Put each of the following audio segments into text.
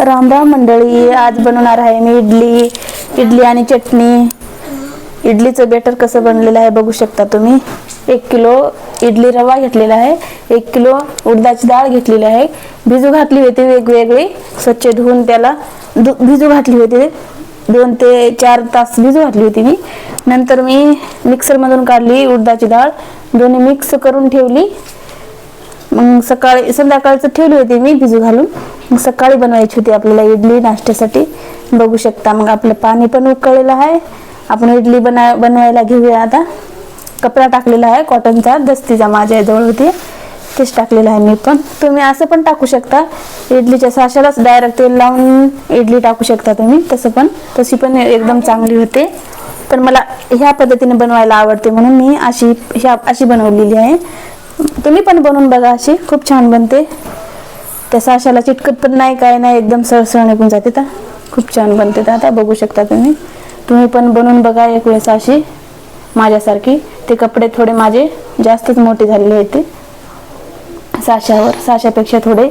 राम राम मंडळी आज बनवणार आहे मी इडली इडली आणि चटणी. इडलीचं बेटर कसं बनलेलं आहे बघू शकता तुम्ही. एक किलो इडली रवा घेतलेला आहे एक किलो उडदाची डाळ घेतलेली आहे. भिजू घातली होती वेगवेगळी स्वच्छ धुवून त्याला भिजू घातली होती. दोन ते चार तास भिजू घातली होती मी. नंतर मी मिक्सरमधून काढली उडदाची डाळ. दोन्ही मिक्स करून ठेवली. मग सकाळी संध्याकाळचं ठेवली होती मी भिजू घालून. सकाळी बनवायची होती आपल्याला इडली नाश्त्यासाठी. बघू शकता मग आपलं पाणी पण उकळलेलं आहे. आपण इडली बना बनवायला घेऊया आता. कपडा टाकलेला आहे कॉटनचा दस्तीचा माझ्या जवळ होती तेच टाकलेलं आहे मी पण. तुम्ही असं पण टाकू शकता. इडलीच्या साशालाच डायरेक्ट तेल लावून इडली टाकू शकता तुम्ही तसं पण. तशी पण एकदम चांगली होते. पण मला ह्या पद्धतीने बनवायला आवडते म्हणून मी अशी ह्या अशी बनवलेली आहे. तुम्ही पण बनवून बघा अशी. खूप छान बनते. त्या साशाला चिटकत पण नाही काय नाही एकदम सरसळ निघून जाते तर. खूप छान बनते तर. आता बघू शकता तुम्ही. तुम्ही पण बनवून बघा एक वेळेस अशी माझ्यासारखी. ते कपडे थोडे माझे जास्तच मोठे झालेले आहेत ते साशावर साशापेक्षा थोडे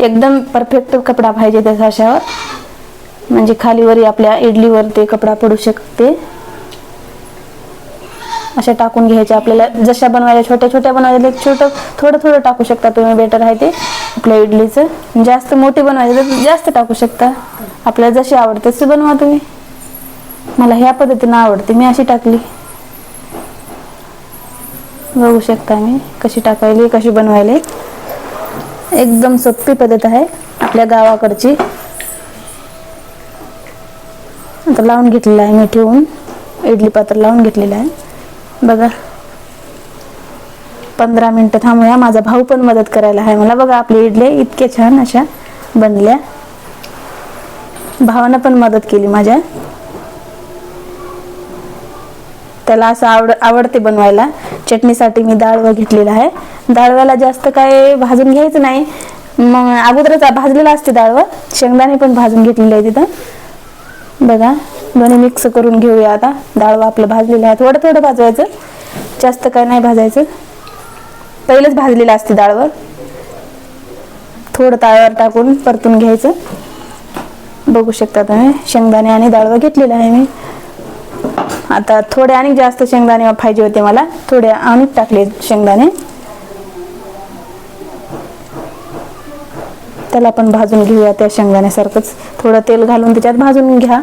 एकदम परफेक्ट कपडा पाहिजे त्या साशावर. म्हणजे खालीवरी आपल्या इडलीवर ते कपडा पडू शकते. अशा टाकून घ्यायच्या आपल्याला. जशा बनवायच्या छोट्या छोट्या बनवायच्या छोटं थोडं थोडं टाकू शकता तुम्ही. बेटर आहे ते. आपल्या इडलीचं? म्हणजे जास्त मोठी बनवायचं तर जास्त टाकू शकता. आपल्याला जशी आवडते तशी बनवा तुम्ही. मला ह्या पद्धतीनं आवडते मी अशी टाकली. बघू शकता मी कशी टाकायली कशी बनवायली. एकदम सोपी पद्धत आहे आपल्या गावाकडची. आता लावून घेतलेलं आहे मी ठेवून. इडली पात्र लावून घेतलेलं आहे. बघा. पंधरा मिनटं थांबूया. माझा भाऊ पण मदत करायला आहे मला. बघा आपली इडली इतके छान अशा बनल्या. भावानं पण मदत केली माझ्या. त्याला असं आवड आवडते बनवायला. चटणीसाठी मी डाळवा घेतलेला आहे. डाळव्याला जास्त काय भाजून घ्यायचं नाही. मग अगोदरच भाजलेला असते डाळवं शेंगदाणे पण भाजून घेतलेले आहे तिथं बघा दोन्ही मिक्स करून घेऊया आता. डाळवा आपलं भाजलेलं आहे. थोडं थोडं भाजवायचं. जास्त काय नाही भाजायचं. पहिलंच भाजलेलं असते डाळवर. थोडं ताळ्यावर टाकून परतून घ्यायचं. बघू शकता तुम्ही शेंगदाणे आणि डाळवर घेतलेलं आहे मी. आता थोडे आणि जास्त शेंगदाणे पाहिजे होते मला. थोडे आणि टाकले शेंगदाणे. त्याला आपण भाजून घेऊया त्या शेंगदाण्यासारखंच. थोडं तेल घालून त्याच्यात भाजून घ्या.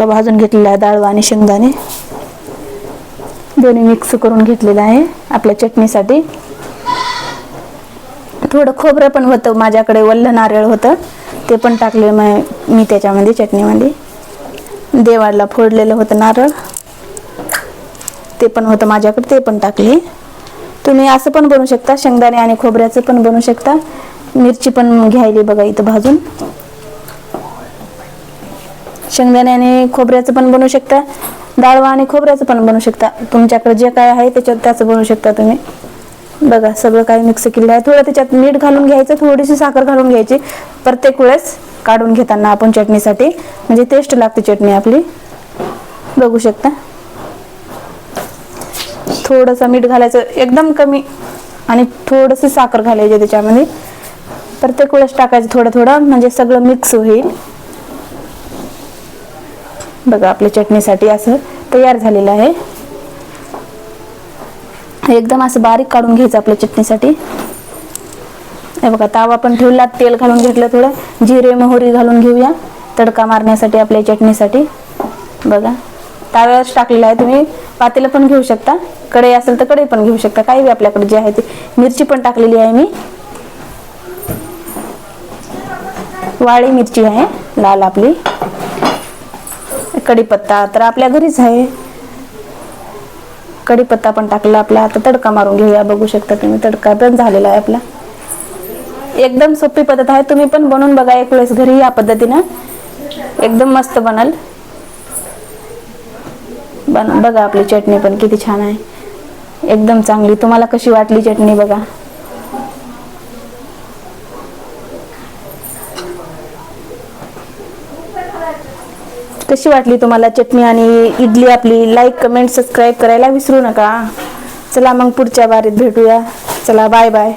भाजून घेतलेला आहे डाळवा आणि शेंगदाणे. दोन्ही मिक्स करून घेतलेलं आहे आपल्या चटणीसाठी. थोडं खोबरं पण होतं माझ्याकडे वल्ल नारळ होतं ते पण टाकले मग मी त्याच्यामध्ये चटणीमध्ये. देवाला फोडलेलं होतं नारळ. ते पण होतं माझ्याकडे ते पण टाकले. तुम्ही असं पण बनवू शकता शेंगदाणे आणि खोबऱ्याचं पण बनवू शकता. मिरची पण घ्यायली बघा इथं भाजून. शेंगदाणे आणि खोबऱ्याचं पण बनवू शकता. डाळवा आणि खोबऱ्याचं पण बनवू शकता. तुमच्याकडे जे काय आहे त्याच्यात त्याचं बनवू शकता तुम्ही. बघा सगळं काही मिक्स केलेलं आहे. थोडं त्याच्यात मीठ घालून घ्यायचं थोडीशी साखर घालून घ्यायची. प्रत्येक वेळेस काढून घेताना आपण चटणीसाठी. म्हणजे टेस्ट लागते चटणी आपली. बघू शकता. थोडंसं मीठ घालायचं एकदम कमी. आणि थोडंसं साखर घालायची त्याच्यामध्ये. प्रत्येक वेळेस टाकायचं थोडं थोडं म्हणजे सगळं मिक्स होईल. बघा आपल्या चटणीसाठी असं तयार झालेलं आहे. एकदम असं बारीक काढून घ्यायचं आपल्या चटणीसाठी. हे बघा तावा पण ठेवला तेल घालून घेतलं थोडं जिरे मोहरी घालून घेऊया तडका मारण्यासाठी आपल्या चटणीसाठी. बघा ताव्यावरच टाकलेलं आहे तुम्ही पातेलं पण घेऊ शकता कढई असेल तर कढई पण घेऊ शकता काही बी आपल्याकडे जे आहे ते. मिरची पण टाकलेली आहे मी. वाळी मिरची आहे लाल आपली. कढीपत्ता तर आपल्या घरीच आहे. कढीपत्ता पण टाकला आपला. आता तडका मारून घेऊया. बघू शकता तुम्ही तडका पण झालेला आहे आपला. एकदम सोपी पद्धत आहे. तुम्ही पण बनवून बघा एक वेळेस घरी या पद्धतीनं. एकदम मस्त बनल. बन बघा आपली चटणी पण किती छान आहे. एकदम चांगली. तुम्हाला कशी वाटली चटणी बघा. कशी वाटली तुम्हाला चटणी आणि इडली आपली? लाईक कमेंट सबस्क्राईब करायला विसरू नका. चला मग पुढच्या बारीत भेटूया. चला बाय बाय